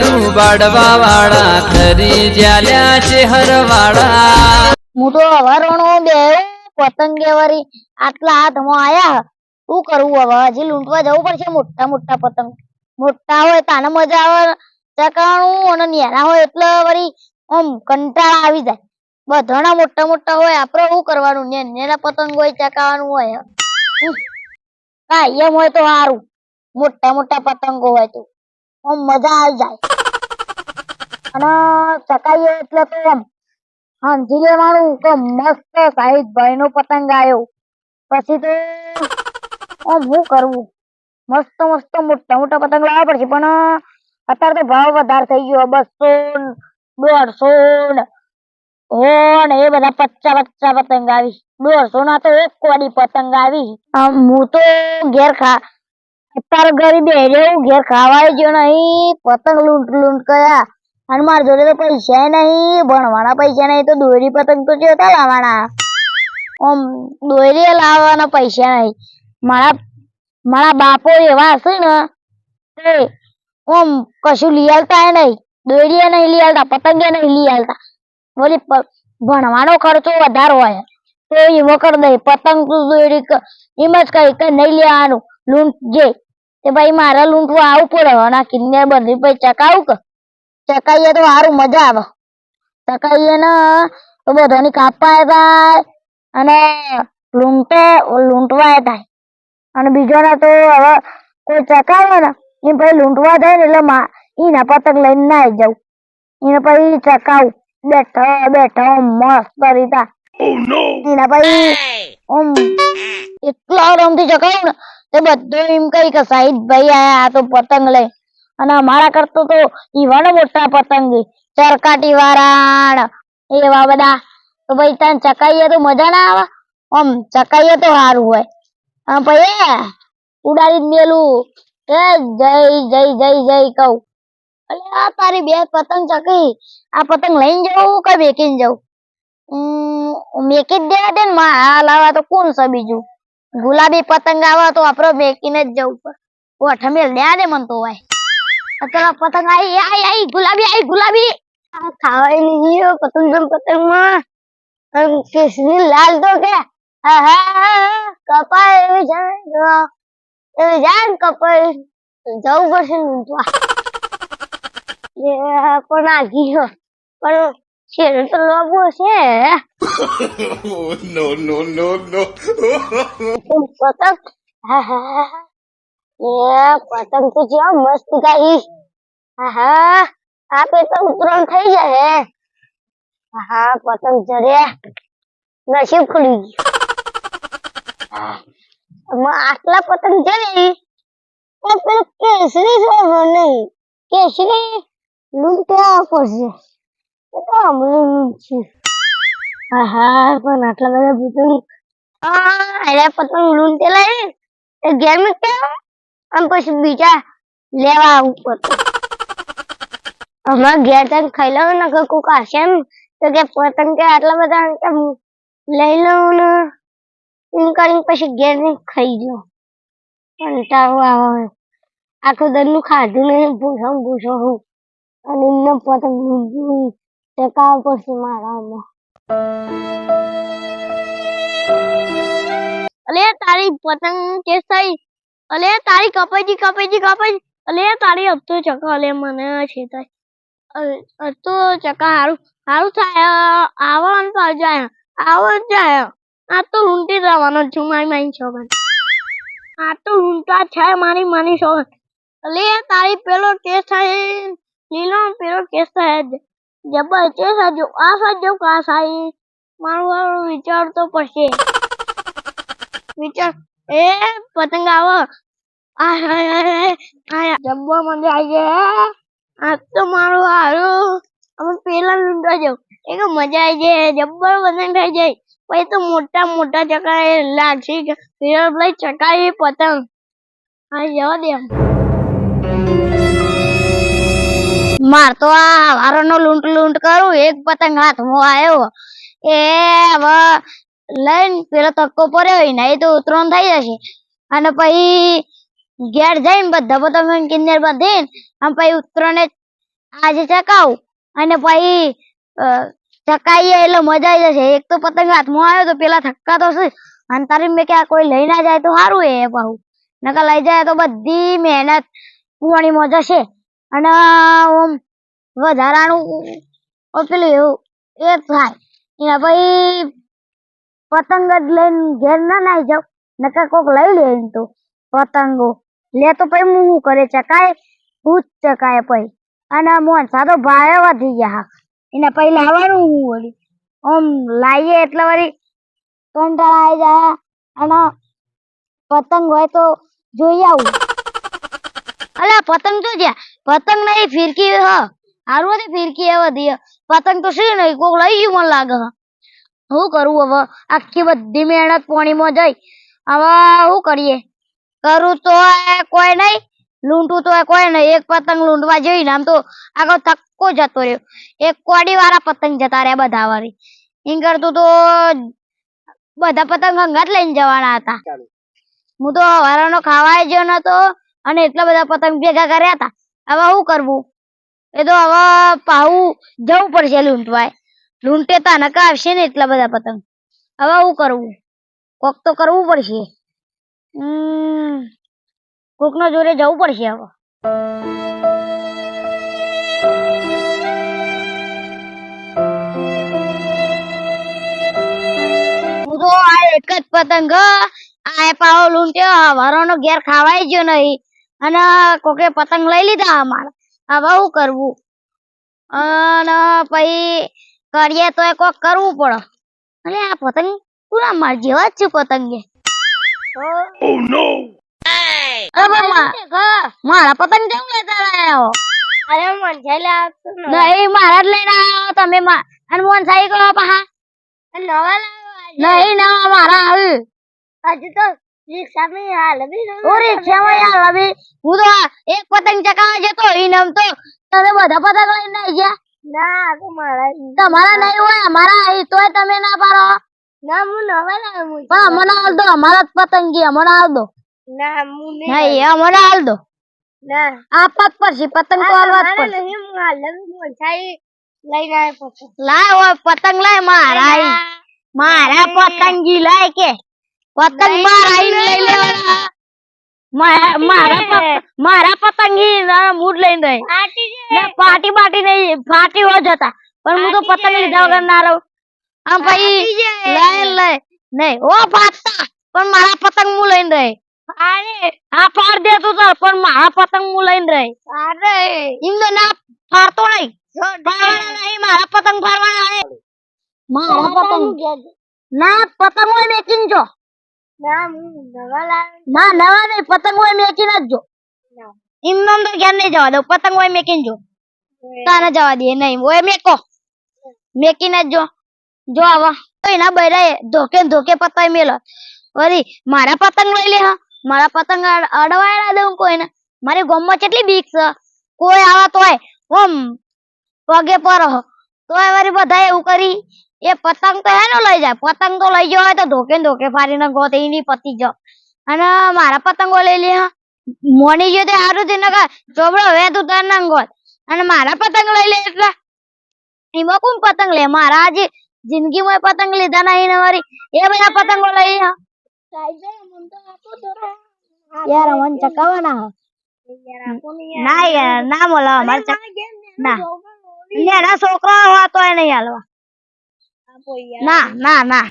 લાડુ બાડવા વાળા, ખરી જ્યાલ્યા છે હરવાળા હું તો હવારોનો બે પતંગે વરી આટલા હાથમાં આયા. શું કરવું હવે? હજી લૂંટવા જવું પડશે મોટા મોટા પતંગ. મોટા હોય તાને મજા આવે. ચકાણું અને નેના હોય એટલે વળી આમ કંટાળા આવી જાય. બધાના મોટા મોટા હોય, આપણે શું કરવાનું? ને નેના પતંગ હોય, ચકાવાનું હોય. હા એમ હોય તો સારું. મોટા મોટા પતંગો હોય તો. આમ મજા આવી જાય. અને ચકાઈએ એટલે તો એમ સમજી લેવાનું કે મસ્ત સાહિદભાઈ નો પતંગ આવ્યો પછી તો આમ શું કરવું? મસ્ત મસ્ત મોટા મોટા પતંગ લાવવા પડશે, પણ અત્યારે તો ભાવ વધારે થઈ ગયો. બસો દોઢસો એ બધા પચ્ચા પચ્ચા પતંગ આવી. દોઢસો ના તો એક કોડી પતંગ આવી. હું તો ઘેર ખા, અત્યારે ગરીબે રહેવું ઘેર ખાવાય જ નહીં. પતંગ લૂંટ લૂંટ કર્યા. અને મારા જોડે તો પૈસા નહીં, ભણવાના પૈસા નહીં, તો દોરી પતંગ તો જોતા લાવવાના. આમ દોરી લાવવાના પૈસા નહીં. મારા મારા બાપો એવા હશે ને, તે આમ કશું લઈ આવતા ય નહીં. દોરીએ નહીં લઈ આવતા પતંગે નહીં લઈ આવતા બોલી ભણવાનો ખર્ચો વધારે હોય. તો એવો કરી દે, પતંગ દોરી એમ જ કહી કે નહીં લેવાનું લૂંટ જે તે ભાઈ મારે લૂંટવા આવું પડે અને આ બધી પૈસા કાવું કે. ચકાઈએ તો સારું મજા આવે. ચકાઈએ ને તો બધાની કાપાય થાય અને લૂંટે લૂંટવા થાય અને બીજોને તો હવે કોઈ ચકાવે ને, એ પછી લૂંટવા થાય ને એટલે એના પતંગ લઈને ના આવી જાઉં. એને પછી ચકાવું. બેઠો બેઠો, મસ્ત રીતા. એના પછી આમ એટલા આરામથી ચકાવું ને, તે બધું એમ કઈ કે સાહિદભાઈ આયા, આ તો પતંગ લઈ. અને મારા કરતો તો ઈ વણ મોટા પતંગ, ચરકાટી વાળા એવા બધા. તો ભાઈ, તને ચકાઈએ તો મજા ના આવે? આમ ચકાઈએ તો સારું હોય. આમ ભાઈ ઉડાડી મેલું. એ, જય જય જય જય કહું. અલે આ તારી બે પતંગ ચકી. આ પતંગ લઈને જવું કે મેકીને જવું હમ મેકી જ દેવા દે ને આ લાવા તો કોણ છે બીજું? ગુલાબી પતંગ આવે તો આપણે મેકીને જ જવું પડે. ઓઠ મેલ દે દે મન તો ભાઈ અત્યારે પતંગ આવી આઈ આઈ ગુલાબી આઈ ગુલાબી. નહીં ગયો પતંગ પતંગમાં કેસરી લાલ તો કે કપાય એવી જાય એવી જાય કપાય જવું પડશે એ પણ આ ગયો પણ શેર તો લોબો છે. નો નો નો નો પતંગ. હા એ પતંગ તો જેવા મસ્ત ગાઈ હા આ પે તો ઉતરણ થઈ જાય હા પતંગ જરે નસીબ ખુલી ગયું. આટલા પતંગ જરી તો પેલું કેસરી જોવો નહીં. કેસરી લૂંટવા પડશે. એ તો હમણાં લૂંટ છે. હા પણ આટલા બધા પતંગ. હા પતંગ લૂંટેલા એ ગેમ મૂક્યા અને પછી બીજા લેવા આવું પતંગ હમણાં ઘેર જઈને ખાઈ લઉં ને કોક આવશે એમ. તો કે પતંગ કે આટલા બધા લઈ લઉં ને? એમ કરીને પછી ઘેર ખાઈ લઉં કંટાળો આવે. આખો દરનું ખાધું નહીં, ભૂસો ભૂસો હું. અને એમને પતંગ ટેકાવ પડશે મારામાં. અલે, તારી પતંગ કે થઈ અલે તારી કપાઈજી કપાઈજી કપાઈ અલે તારી હપ્તો ચકા, અલે મને છે થાય અ ચકા હારું હારું થાય આવો ને તો જાય આવો જાય આ તો લૂંટી જવાનો છું મારી મારી છોકન આ તો લૂંટા છે મારી માની છોકન અલે તારી પેલો કેસ થાય લીલો પેલો કેસ થાય જબર છે સાજો આ સાજો કા સાઈ મારું વિચાર તો પડશે. વિચાર એ, પતંગ આવો. આ માંગે હાય હાય જબ્બો મને આવી જાય આ તો મારું હારું. અમે પેલા લૂંટવા જાવ એ મજા આવી જાય જબ્બર પતંગ થઈ જાય. પછી તો મોટા મોટા ચકા એ લાગશે લઈ ચકાઈ પતંગ. હા જવા દે માર તો આ વારોનો લૂંટ લૂંટ કરું, એક પતંગ હાથમાં આવ્યો. એ હવે લઈને પેલો તક્કો પડ્યો હોય ને, એ તો ઉતરણ થઈ જશે. અને પછી ઘેર જઈને બધા પતંગ કિન્નર બાંધીને આમ પછી ઉતરણે આજે ચકાવું. અને પછી ચકાઈએ એટલે મજા આવી જશે. એક તો પતંગ હાથમાં આવ્યો તો પેલા થક્કા તો છે. તારી મેં કે આ કોઈ લઈ ના જાય તો સારું એ પાછું નકર લઈ જાય તો બધી મહેનત કુવાણીમાં જશે અને ઓમ વધારાનું પેલું એવું, એ થાય. એના પછી પતંગ જ લઈને ઘેર ના નાઈ જાવ નકર કોક લઈ લે એમ તો પતંગો. લે તો પછી હું શું કરે ચકાય હું ચકાય પછી. અને મોન સાદો ભાવે વધી ગયા હા. એને પછી લાવવાનું હું વળી. આમ લાવીએ એટલે વળી કંટાળા આવી જાય. અને પતંગ હોય તો જોઈ આવું. અલા, પતંગ તો જ્યાં પતંગ નહીં ફિરકી હ. હારું હતી ફિરકી એ વધી પતંગ તો શું નહીં, કોક લઈ ગયું મને લાગે હે. શું કરવું હવે? આખી બધી મહેનત પાણીમાં જઈ. હવે શું કરીએ? કરું તો કોઈ નહીં, લૂંટું તો કોઈ નહીં. એક પતંગ લૂંટવા જઈને આમ તો આગળ થક્કો જતો રહ્યો. એક કોડી વાળા પતંગ જતા રહ્યા બધા વાળી. એમ કરતું તો બધા પતંગ હંગાત લઈને જવાના હતા. હું તો હવારાનો ખાવાય ગયો નતો અને એટલા બધા પતંગ ભેગા કર્યા હતા. હવે શું કરવું? એ તો હવે પાહું જવું પડશે લૂંટવાય. લૂંટે તા નકા આવશે ને એટલા બધા પતંગ. હવે હું કરવું. કોક તો કરવું પડશે. કોકનો જોડે જવું પડશે હવે. હું તો આ એક જ પતંગ આ પાવો લૂંટ્યો હવારોનો ઘેર ખાવાય ગયો નહીં. અને કોકે પતંગ લઈ લીધા અમારા. હવે હું કરવું. અને પછી કરીએ તો કોક કરવું પડે. અને આ પતંગ પૂરા માર જેવા જ છે પતંગ? એ Oh અરે મારા પતંગ કેમ લેતા આવ્યા અરે મન છેલ્લે નહીં મારા જ લઈને આવ્યો તમે મા અને મોન સાઈ કહો પાહા. નવા નહીં નવા મારા આવે હજુ તો હાલ ઓ હાલ હવે હું તો એક પતંગ ચકાવા જતો ઈનામ તો તમે બધા પતંગ લઈને આવી ગયા. ના તો મારા તમારા નહીં હોય અમારા અહીં તોય તમે ના પાડો. ના હું નવા લાવ્યો પણ અમને હાલ દો અમારા જ પતંગી અમને હાલ દો ના હું નહીં નહીં અમને હાલ દો ના. આપવા જ પડશે પતંગ તો હાલવા જ પડશે નહીં હું હાલ મોસાઈ લઈને આવ્યો પછી લાય ઓય પતંગ લાય મારા. મારા પતંગી લાય કે. પતંગ મારા લઈ લેવાના મારા પતંગ મૂડ લઈ રહી. આટી ના પાર્ટી પાર્ટી નહીં પાર્ટી હો જતા પણ હું તો પતંગ લીધા વગર ના રહું. આમ ભાઈ લઈ લઈ નહીં. ઓ ફાટતા પણ મારા પતંગ હું લઈને રહી. અરે. હા ફાડ દે તું તાર પણ મારા પતંગ હું લઈને રહી. અરે. તો ના ફાડતો નહીં. ફાડવાના નહીં મારા પતંગ ફાડવાના નહીં. મારા પતંગ. ના પતંગ હોય મેકિંગ જો. ના નવા નહીં પતંગ હોય મેકી જ જો. ના. તો ઘેર નહીં જવા દઉં પતંગ હોય મેકીને જો. તાને જવા દે નહીં ઓય મેકો. મેકીને જ જો. આવા. તો એના બૈરા ધોકે ધોકે પતંગ મેલો. વળી મારા પતંગ લઈ લે હા. મારા પતંગ અડ- અડવાયડા દઉં કોઈને. મારી ગામમાં કેટલી બીક છે. કોઈ આવા તોય ઓમ પગે પર તોય વળી બધા એવું કરી. એ પતંગ તો એનો લઈ જાય. પતંગ તો લઈ ગયો હોય તો ધોકે ને ધોકે ફાડીને ગોત એની પતી જાવ અને મારા પતંગો લઈ લે મોની જો તે હારું નકા ચોબડો વે તું તાર ના ગોત. અને મારા પતંગ લઈ લે એટલે. એમાં કોણ પતંગ લે? મારા આજે જિંદગીમાં પતંગ લીધા નહીં ને મારી? એ બધા પતંગો લઈ યાર, અમને ચકાવાના ના યાર, ના મળે અમારે ના. છોકરા હોય તો એને હાલવા. ના ના ના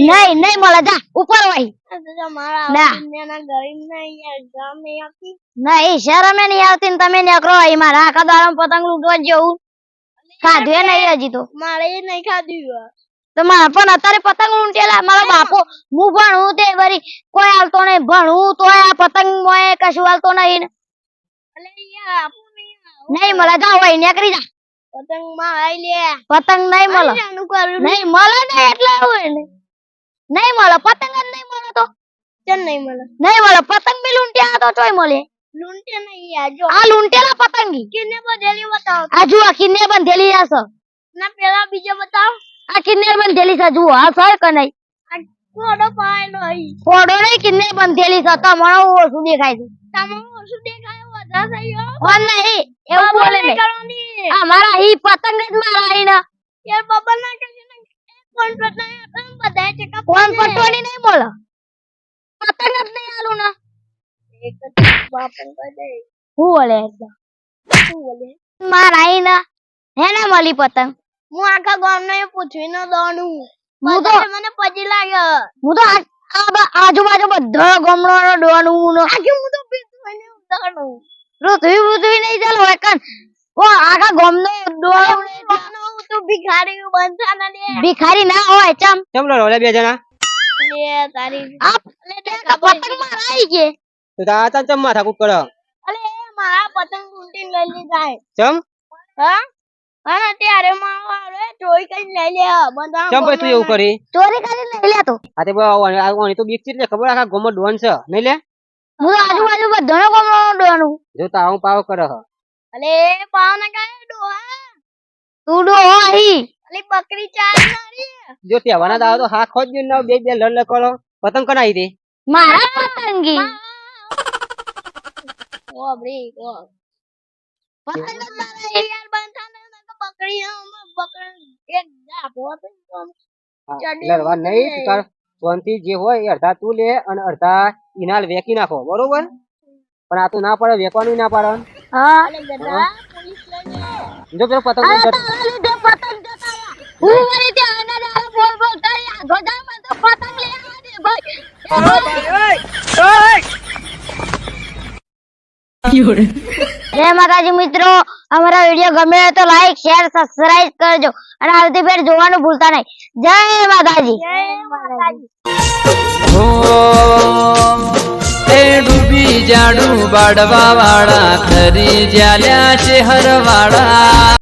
નહીં નહીં મળે જા ઉપર વહી ના. નહીં શરમે નહીં આવતી ને તમે અહીં મારા આખા દાડમ પતંગ લૂંટવા જવું. ખાધું નહીં હજી તો. મારે નહીં ખાધું તો મારા પણ અત્યારે પતંગ લૂંટેલા મારા બાપો હું ભણું તે વળી કોઈ હાલતો નહીં ભણું તોય આ પતંગ મોય કશું હાલતો નહીં નહીં મળે જા હોય નીકળી જા. પતંગમાં આઈ લે. પતંગ નહીં મળે. નહીં મળે ને એટલે હોય ને. નહીં મળે પતંગ જ નહીં મળે તો. ચલ નહીં મળે? નહીં મળે પતંગ બી લૂંટ્યા તો ચોય મળે. લૂંટે નહીં આ જો. આ લૂંટેલા પતંગી. કિને બંધેલી બતાવો. આ જુઓ કિન્ને બંધેલી હશે ના પેલા બીજો બતાવો. આ કિને બંધેલી છે જુઓ આ સર કે નહીં? આ કોડો પાયેલો ફોડો નહીં કિને બંધેલી છે. તમારો ઓછું દેખાય છે? તમારો ઓછું દેખાય? વધારે થઈ ગયો નહીં એવું બોલે નહીં. કરવાની. અમારા ઈ પતંગ જ મારા ઈ ને યાર બબલ ના કરશે કોણ પતંગ હતા બધા ચકા ફોન પટવાની નહીં બોલો. પતંગ જ નહીં આલું ને. એક બાપન કહી હું એકદમ. મારા ને ને મળી પતંગ? હું આખા ગામ ને પૂછવી નો દોડું. હું તો મને પછી લાગ્યો હું તો આજુબાજુ બધા ગમડાનો ડોવાનું હું આજે હું તો પીતું ને પૃથ્વી પૃથ્વી નહીં ચાલ હોય ઓ આખા ગમનો હું તો ભિખારી થાના ને ભિખારી ના હોય ચમ ચમ લે બે જણા લે તારી આ પતંગ મારા ઈ કે તો તા તા ચમ માથા કૂટ કરો અલે મારા પતંગ ઉલટી લઈ લીધા જાય ચમ હા અને ત્યારે મારો આવે ચોરી કરી લઈ લે બધા ચમ પછી તું એવું કરી ચોરી કરીને નહીં લેતો આ તે ઓની- તો બીક છે ખબર આખા ગોમો ડોન છે નહીં લે હું તો આજુબાજુ બધાનો ગમડાનો ડોવાનું જો તાવ પાવ કરે હ. અલે પાવ ના કાય ડોહા? તું ડો આહી અલે બકરી ચાર મારી. જો તહેવારના દાવ તો હા ખોજ ન બે બે લડ કરો. પતંગ કનાઈ દે મારા પતંગી. ઓ બ્રી ઓ. પતંગ જ મારા યાર બંધા ને તો બકરી હમ બકરી એક જા તો હા, ચડી લડવા નહીં તાર શાંતિ જે હોય એ અડધા તું લે અને અડધા ઇનાલ વેકી નાખો બરોબર? પણ આ તો ના પડે વેકવાનું ના પાડે. હા. જો પેલો પતંગ હું વળી ત્યાં આના દાડા બોલ બોલ કરી આગળ જાઉં મને તો પતંગ લેવા દે ભાઈ. જય માતાજી મિત્રો. અમારા વીડિયો ગમે તો લાઈક શેર સબસ્ક્રાઇબ કરજો. અને આવતી ફેર જોવાનું ભૂલતા નહીં. જય માતાજી. જય માતાજી. એ ડૂબી જાડું બાડવા વાળા ખરી જ્યાલ્યા છે હરવાળા